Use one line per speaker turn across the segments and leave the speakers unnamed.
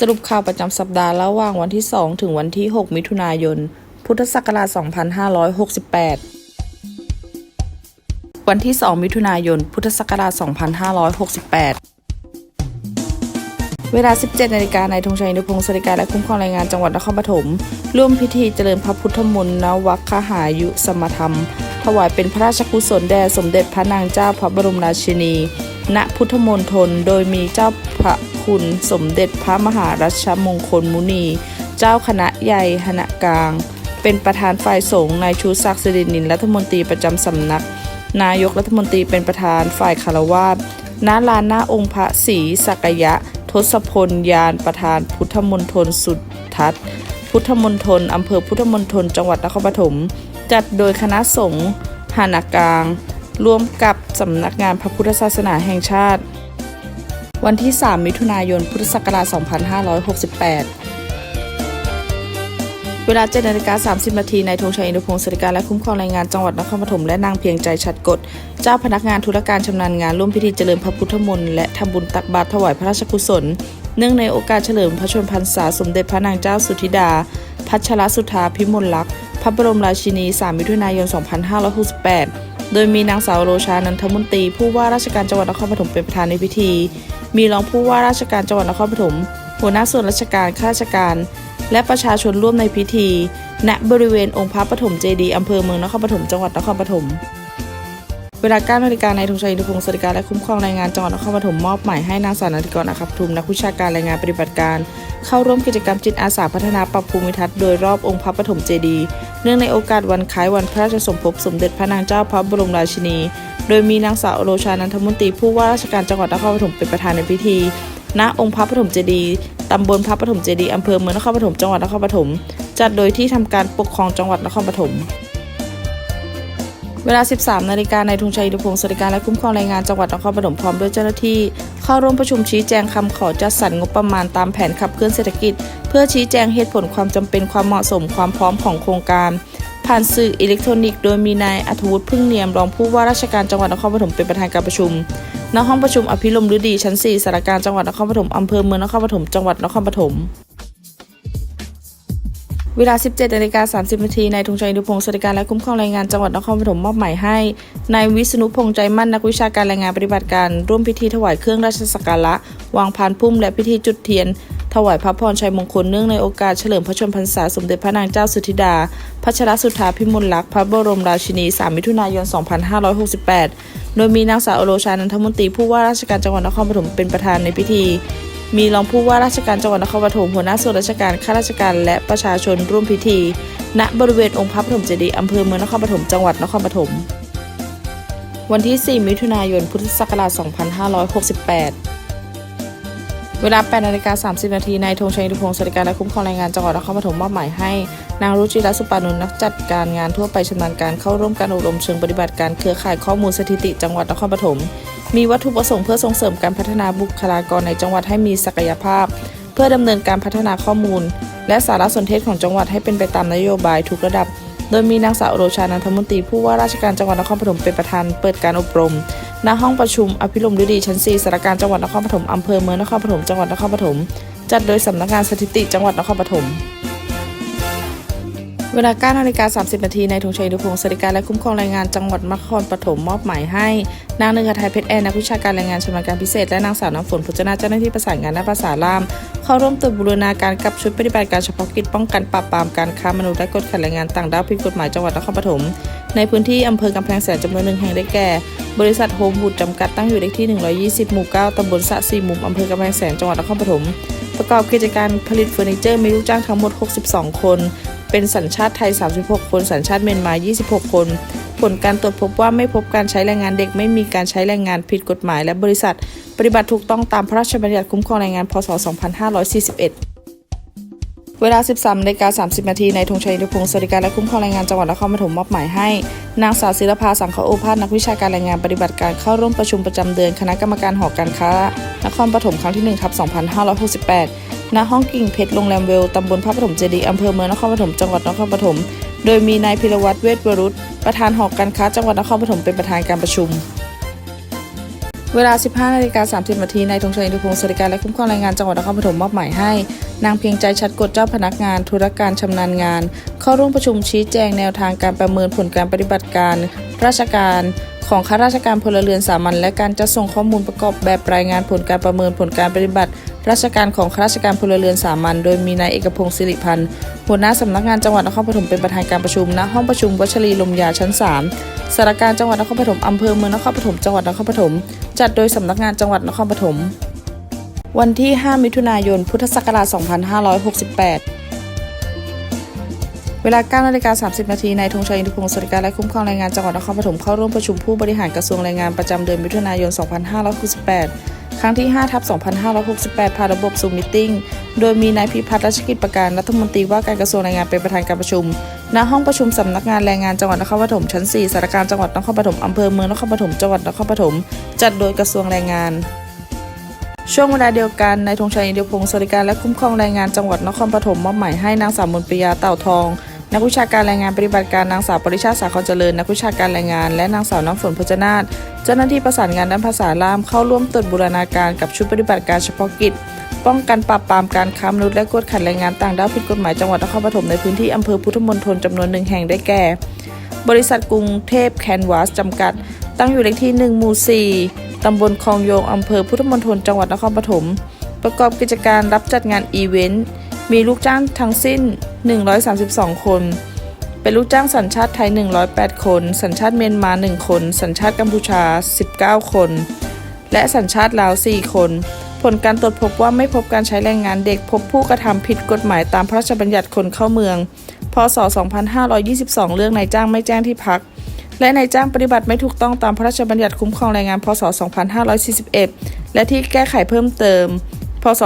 สรุปข่าวประจำสัปดาห์ระหว่างวันที่ 2 ถึงวันที่ 6 มิถุนายน พุทธศักราช 2568 วันที่ 2 มิถุนายน พุทธศักราช 2568 เวลา 17 นาฬิกา นายธงชัยนุพงศ์สริการและคุ้มครองแรงงานจังหวัดนครปฐม ร่วมพิธีเจริญพระพุทธมนต์นวัคหายุสมธรรม ถวายเป็นพระราชกุศลแด่สมเด็จพระนางเจ้าพระบรมราชินี ณ พุทธมณฑล โดยมีเจ้าพระ คุณ สมเด็จพระมหารัชมงคลมุนี เจ้าคณะใหญ่คณะกลาง เป็นประธานฝ่ายสงฆ์นายชูศักดิ์สิรินินรัฐมนตรีประจำสำนัก นายกรัฐมนตรีเป็นประธานฝ่ายคารวาสณลานหน้าองค์พระศรีสักยะ ทศพลยานประธานพุทธมณฑลสุดทัศน์ พุทธมณฑลอำเภอพุทธมณฑลจังหวัดนครปฐมจัดโดยคณะสงฆ์หานากลาง ร่วมกับสำนักงานพระพุทธศาสนาแห่งชาติ วันที่ 3 มิถุนายน พุทธศักราช 2568 เวลา7นาฬิกา30 นาทีนายธงชัยอินทพงศ์สริการและคุ้มครองแรงงานจังหวัดนครปฐมและนางเพียงใจชัดกฎเจ้าพนักงานธุรการชำนาญงานร่วมพิธีเจริญพระพุทธมนต์และทำบุญตักบาตรถวายพระราชกุศล เนื่องในโอกาสเฉลิมพระชนมพรรษาสมเด็จพระนางเจ้าสุธิดา พัชรสุธาพิมลลักษณ์พระบรมราชินี 3 มิถุนายน 2568 โดยมีนางสาวโรชานันทมนตรีผู้ว่าราชการจังหวัดนครปฐมเป็นประธานในพิธี มีรองผู้ว่าราชการจังหวัดนครปฐมหัวหน้าส่วนราชการข้าราชการ และประชาชนร่วมในพิธี ณบริเวณองค์พระปฐมเจดีย์อำเภอเมืองนครปฐมจังหวัดนครปฐม เวลา9นาฬิกานายธงชัยอินทพงศ์สวัสดิการและคุ้มครองแรงงานจังหวัดนครปฐมมอบหมายให้นางสาวนักรอัครทุมนักวิชาการแรงงานปฏิบัติการ เข้าร่วมกิจกรรมจิตอาสาพัฒนาปรับภูมิทัศน์โดยรอบองค์พระปฐมเจดีย์เนื่องในโอกาสวันคล้ายวันพระราชสมภพสมเด็จพระนางเจ้าพระบรมราชินี โดยมีนางสาวโรชานันทมนตรีผู้ว่าราชการจังหวัดนครปฐมเป็นประธานในพิธี ณองค์พระปฐมเจดีย์ตำบลพระปฐมเจดีย์อำเภอเมืองนครปฐมจังหวัดนครปฐมจัดโดยที่ทำการปกครองจังหวัดนครปฐม เวลา 13 นาฬิกาในายธงชัยอินทพงศ์สวัสดิการและคุ้มครองแรงงานจังหวัดนครปฐมพร้อมด้วยเจ้าหน้าที่ เข้าร่วมประชุมชี้แจงคำขอจัดสรรงบประมาณตามแผนขับเคลื่อนเศรษฐกิจ เพื่อชี้แจงเหตุผลความจำเป็นความเหมาะสมความพร้อมของโครงการ ผ่านสื่ออิเล็กทรอนิกส์โดยมีนายอัธวุฒิพึ่งเนียมรองผู้ว่าราชการจังหวัดนครปฐมเป็นประธานการประชุมณห้องประชุมอภิรมฤดีชั้น 4สารกลารจังหวัดนครปฐมอำเภอเมืองนครปฐมจังหวัดนครปฐม เวลา 17นาฬิกา30นาทีนายธงชัยอิพงศ์สวัสดิการและคุ้มครองแรงงานจังหวัดนครปฐมมอบหมายให้นายวิษณุพงษ์ใจมั่นนักวิชาการแรงงานปฏิบัติการ ร่วมพิธีถวายเครื่องราชสักการะ วางพานพุ่มและพิธีจุดเทียน ถวายพระพรชัยมงคลเนื่องในโอกาสเฉลิมพระชนมพรรษาสมเด็จพระนางเจ้าสุธิดา พัชรสุธาพิมลลักษณ์พระบรมราชินี 3 มิถุนายน 2568 โดยมีนางสาวอโรชานันทมนตรีผู้ว่าราชการจังหวัดนครปฐมเป็นประธานในพิธี มีรองผู้ว่าราชการจังหวัดนครปฐมหัวหน้าส่วนราชการข้าราชการและประชาชนร่วมพิธี ณบริเวณองค์พระปฐมเจดีย์อำเภอเมืองนครปฐมจังหวัดนครปฐมวันที่ 4 มิถุนายน พุทธศักราช 2568 เวลา 8 นาฬิกา 30 นาทีนายธงชัยอินทพงศ์สวัสดิการและคุ้มครองแรงงานจังหวัดนครปฐมมอบหมายให้ นางรุจิรัตน์สุปานุนนักจัดการงานทั่วไปชำนาญการเข้าร่วมการอบรมเชิงปฏิบัติการเครือข่ายข้อมูลสถิติจังหวัดนครปฐม มีวัตถุประสงค์เพื่อส่งเสริมการพัฒนาบุคลากรในจังหวัดให้มีศักยภาพ เพื่อดำเนินการพัฒนาข้อมูล และสารสนเทศของจังหวัดให้เป็นไปตามนโยบายทุกระดับ โดยมีนางสาวโรชานันทมนตรีผู้ว่าราชการจังหวัดนครปฐมเป็นประธานเปิดการอบรมณห้องประชุมอภิรมย์ฤดีชั้น 4สารกลารจังหวัดนครปฐมอำเภอเมืองนครปฐมจังหวัดนครปฐมจัดโดยสำนักงานสถิติจังหวัดนครปฐม เวลา9นาฬิกา30 นาทีในายธงชัยอินทพงศ์สวัสดิการและคุ้มครองแรงงานจังหวัดนครปฐมมอบหมายให้ นางเนืองไทยเพชรแอนนักวิชาการแรงงานชำนาญการพิเศษ และนางสาวน้ำฝนพุจนาเจ้าหน้าที่ประสานงานหน้าภาษาลาม เข้าร่วมตรวจบูรณาการกับชุดปฏิบัติการเฉพาะกิจป้องกันปราบปรามการค้ามนุษย์และกฎขันแรงงานต่างด้าวผิดกฎหมายจังหวัดนครปฐมในพื้นที่อำเภอกำแพงแสนจำนวนหนึ่งแห่งได้แก่ บริษัทโฮมบูดจำกัดตั้งอยู่เลขที่ 120 หมู่ 9ตำบลสะสีมุมอำเภอกำแพงแสนจังหวัดนครปฐมประกอบกิจการผลิตเฟอร์นิเจอร์มีลูกจ้างทั้งหมด 62 คน เป็นสัญชาติไทย 36 คน สัญชาติเมียนมา 26 คน ผลการตรวจพบว่าไม่พบการใช้แรงงานเด็ก ไม่มีการใช้แรงงานผิดกฎหมาย และบริษัท ปฏิบัติถูกต้องตามพระราชบัญญัติคุ้มครองแรงงาน พศ 2541เวลา 13นาฬิกา30 นาทีในธงชัยอินทพงศ์สวัสดิการและคุ้มครองแรงงานจังหวัดนครปฐมมอบหมายให้ นางสาวศิลภาสังฆโอภาสนักวิชาการแรงงานปฏิบัติการเข้าร่วมประชุมประจำเดือน คณะกรรมการหอการค้านครปฐมครั้งที่1ทับ2568 ณห้องกิ่งเพชรโรงแรมเวลตำบลพระปฐมเจดีย์อำเภอเมืองนครปฐมจังหวัดนครปฐมโดยมีนายพิรวัตรเวชวรุษประธานหอกการค้าจังหวัดนครปฐมเป็นประธานการประชุม เวลา 15นาฬิกา30นาทีนายธงชัยอินทพงศ์สวัสดิการและคุ้มครองแรงงานจังหวัดนครปฐมมอบหมายให้ นางเพียงใจชัดกฎเจ้าพนักงาน ธุรการชำนาญงาน เข้าร่วมประชุมชี้แจงแนวทางการประเมินผลการปฏิบัติการ ราชการของข้าราชการพลเรือนสามัญและการจัดส่งข้อมูลประกอบแบบรายงานผลการประเมินผลการปฏิบัติ ราชการของข้าราชการพลเรือนสามัญ โดยมีนายเอกพงศ์สิริพันธ์หัวหน้าสำนักงานจังหวัดนครปฐมเป็นประธานการประชุมณห้องประชุมวัชรีลมยาชั้น 3สารการจังหวัดนครปฐมอำเภอเมืองนครปฐมจังหวัดนครปฐมจัดโดยสำนักงานจังหวัดนครปฐมวันที่ 5 มิถุนายน พุทธศักราช 2568 เวลา9นาฬิกา30 นาทีนายธงชัยอินทพงศ์สวัสดิการและคุ้มครองแรงงานจังหวัดนครปฐมเข้าร่วมประชุมผู้บริหารกระทรวงแรงงานประจำเดือนมิถุนายน 2568 ครั้งที่5ทับ2568 ผ่านระบบซูมมิทติ้งโดยมีนายพิพัฒน์รัชกิจประการรัฐมนตรีว่าการกระทรวงแรงงานเป็นประธานการประชุม ณ ห้องประชุมสำนักงานแรงงานจังหวัดนครปฐมชั้น 4สารการจังหวัดนครปฐมอำเภอเมืองนครปฐมจังหวัดนครปฐมจัดโดยกระทรวงแรงงาน ช่วงเวลาเดียวกันนายธงชัยอินเดียพงศ์สวัสดิการและคุ้มครองแรงงานจังหวัดนครปฐมมอบหมายให้นางสาวมนปรียาเต่าทอง นักวิชาการแรงงานปฏิบัติการนางสาวปริชาติสาครเจริญ นักวิชาการแรงงานและนางสาวน้ำฝนพจนาถเจ้าหน้าที่ประสานงานด้านภาษาล่ามเข้าร่วมตรวจบูรณาการกับชุดปฏิบัติการเฉพาะกิจ ป้องกันปราบปรามการค้ามนุษย์และกวดขันแรงงานต่างด้าวผิดกฎหมายจังหวัดนครปฐมในพื้นที่อำเภอพุทธมณฑลจำนวนหนึ่งแห่งได้แก่ บริษัทกรุงเทพแคนวาสจำกัด ตั้งอยู่เลขที่1หมู่4ตำบลคลองโยงอำเภอพุทธมณฑลจังหวัดนครปฐมประกอบกิจการรับจัดงานอีเวนต์ มีลูกจ้างทั้งสิ้น 132 คน เป็นลูกจ้างสัญชาติไทย 108 คน สัญชาติเมียนมา 1 คน สัญชาติกัมพูชา 19 คน และสัญชาติลาว 4 คน ผลการตรวจพบว่าไม่พบการใช้แรงงานเด็ก พบผู้กระทำผิดกฎหมายตามพระราชบัญญัติคนเข้าเมือง พศ 2522 เรื่องนายจ้างไม่แจ้งที่พัก และนายจ้างปฏิบัติไม่ถูกต้องตามพระราชบัญญัติคุ้มครองแรงงาน พศ 2541 และที่แก้ไขเพิ่มเติม ศ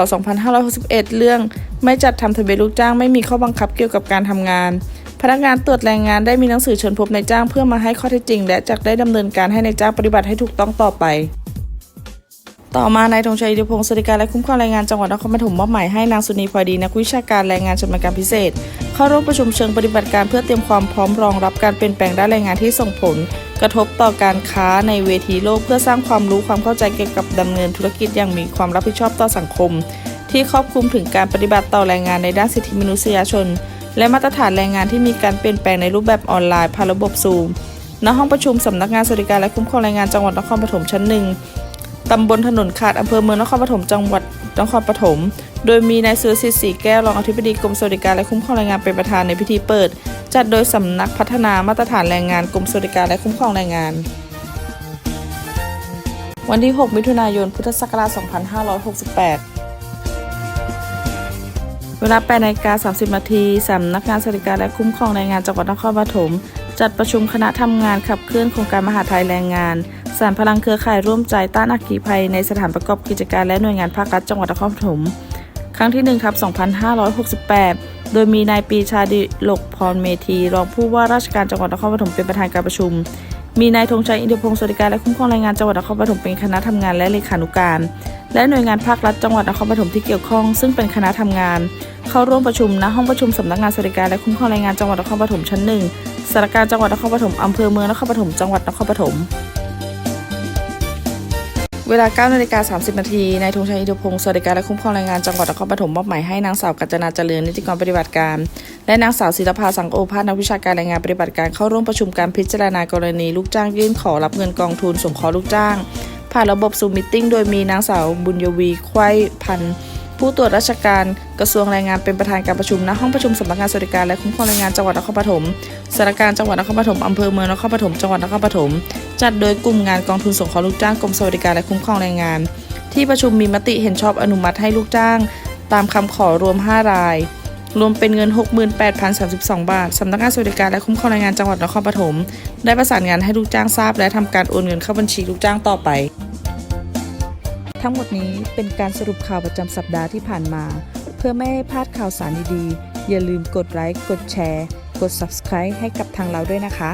2561 เรื่องไม่จัดทำทะเบียนลูกจ้างไม่มีข้อบังคับเกี่ยวกับการทำงาน พนักงานตรวจแรงงานได้มีหนังสือเชิญพบนายจ้างเพื่อมาให้ข้อเท็จจริง และจะได้ดำเนินการให้นายจ้างปฏิบัติให้ถูกต้องต่อไปต่อมานายธงชัยอิทธิพงศ์สวัสดิการและคุ้มครองแรงงานจังหวัดนครปฐมมอบหมายให้นางสุนีพอดีนักวิชาการแรงงานชำนาญการพิเศษ เข้าร่วมประชุมเชิงปฏิบัติการเพื่อเตรียมความพร้อมรองรับการเปลี่ยนแปลงด้านแรงงานที่ส่งผล กระทบต่อการค้าในเวทีโลกเพื่อสร้างความรู้ความเข้าใจเกี่ยวกับดำเนินธุรกิจอย่างมีความรับผิดชอบต่อสังคม ที่ครอบคลุมถึงการปฏิบัติต่อแรงงานในด้านสิทธิมนุษยชน และมาตรฐานแรงงานที่มีการเปลี่ยนแปลงในรูปแบบออนไลน์ผ่านระบบซูมณห้องประชุมสำนักงานสวัสดิการและคุ้มครองแรงงานจังหวัดนครปฐมชั้นหนึ่งตำบลถนนขาดอำเภอเมืองนครปฐมจังหวัด นครปฐม โดยมีนายสุรสิทธิ์ศรีแก้วรองอธิบดีกรมสวัสดิการและคุ้มครองแรงงานเป็นประธานในพิธีเปิด จัดโดยสำนักพัฒนามาตรฐานแรงงานกรมสวัสดิการและคุ้มครองแรงงาน วันที่ 6 มิถุนายน พุทธศักราช 2568 เวลา8นาฬิกา30 นาทีสำนักงานสวัสดิการและคุ้มครองแรงงานจังหวัดนครปฐม จัดประชุมคณะทำงานขับเคลื่อนโครงการมหาไทยแรงงาน สารพลังเครือข่ายร่วมใจต้านอัคคีภัยในสถานประกอบกิจการและหน่วยงานภาครัฐจังหวัดนครปฐมครั้งที่1ทับ2568 โดยมีนายปีชาดิลกพรเมธี รองผู้ว่าราชการจังหวัดนครปฐมเป็นประธานการประชุม มีนายธงชัยอินทพงศ์สวัสดิการและคุ้มครองแรงงานจังหวัดนครปฐมเป็นคณะทำงานและเลขานุการ และหน่วยงานภาครัฐจังหวัดนครปฐมที่เกี่ยวข้อง ซึ่งเป็นคณะทำงาน เข้าร่วมประชุมณห้องประชุมสำนักงานสวัสดิการและคุ้มครองแรงงานจังหวัดนครปฐมชั้นหนึ่งสารการจังหวัดนครปฐมอำเภอเมืองนครปฐมจังหวัดนครปฐม เวลา9นาฬิกา30 นาที นายธงชัยอิทธพงศ์สวัสดิการและคุ้มครองแรงงานจังหวัดนครปฐมมอบหมายให้นางสาวกัญจนาเจริญนิติกรปฏิบัติการ และนางสาวศิลภาสังโอภาสนักวิชาการแรงงานปฏิบัติการเข้าร่วมประชุมการพิจารณากรณีลูกจ้างยื่นขอรับเงินกองทุนสงเคราะห์ลูกจ้าง ผ่านระบบซูมมิทติ้งโดยมีนางสาวบุญยวีควายพันธ์ ผู้ตรวจราชการกระทรวงแรงงานเป็นประธานการประชุมณห้องประชุมสำนักงานสวัสดิการและคุ้มครองแรงงานจังหวัดนครปฐมสารการจังหวัดนครปฐมอำเภอเมืองนครปฐมจังหวัดนครปฐมจัดโดยกลุ่มงานกองทุนสงเคราะห์ลูกจ้างกรมสวัสดิการและคุ้มครองแรงงาน ที่ประชุมมีมติเห็นชอบอนุมัติให้ลูกจ้าง ตามคำขอรวม 5 ราย รวมเป็นเงิน 68,032 บาทสำนักงานสวัสดิการและคุ้มครองแรงงานจังหวัดนครปฐมได้ประสานงานให้ลูกจ้างทราบ และทำการโอนเงินเข้าบัญชีลูกจ้างต่อไป ทั้งหมดนี้เป็นการสรุปข่าวประจำสัปดาห์ที่ผ่านมา เพื่อไม่ให้พลาดข่าวสารดีๆ อย่าลืมกดไลค์ กดแชร์ กด subscribe ให้กับทางเราด้วยนะคะ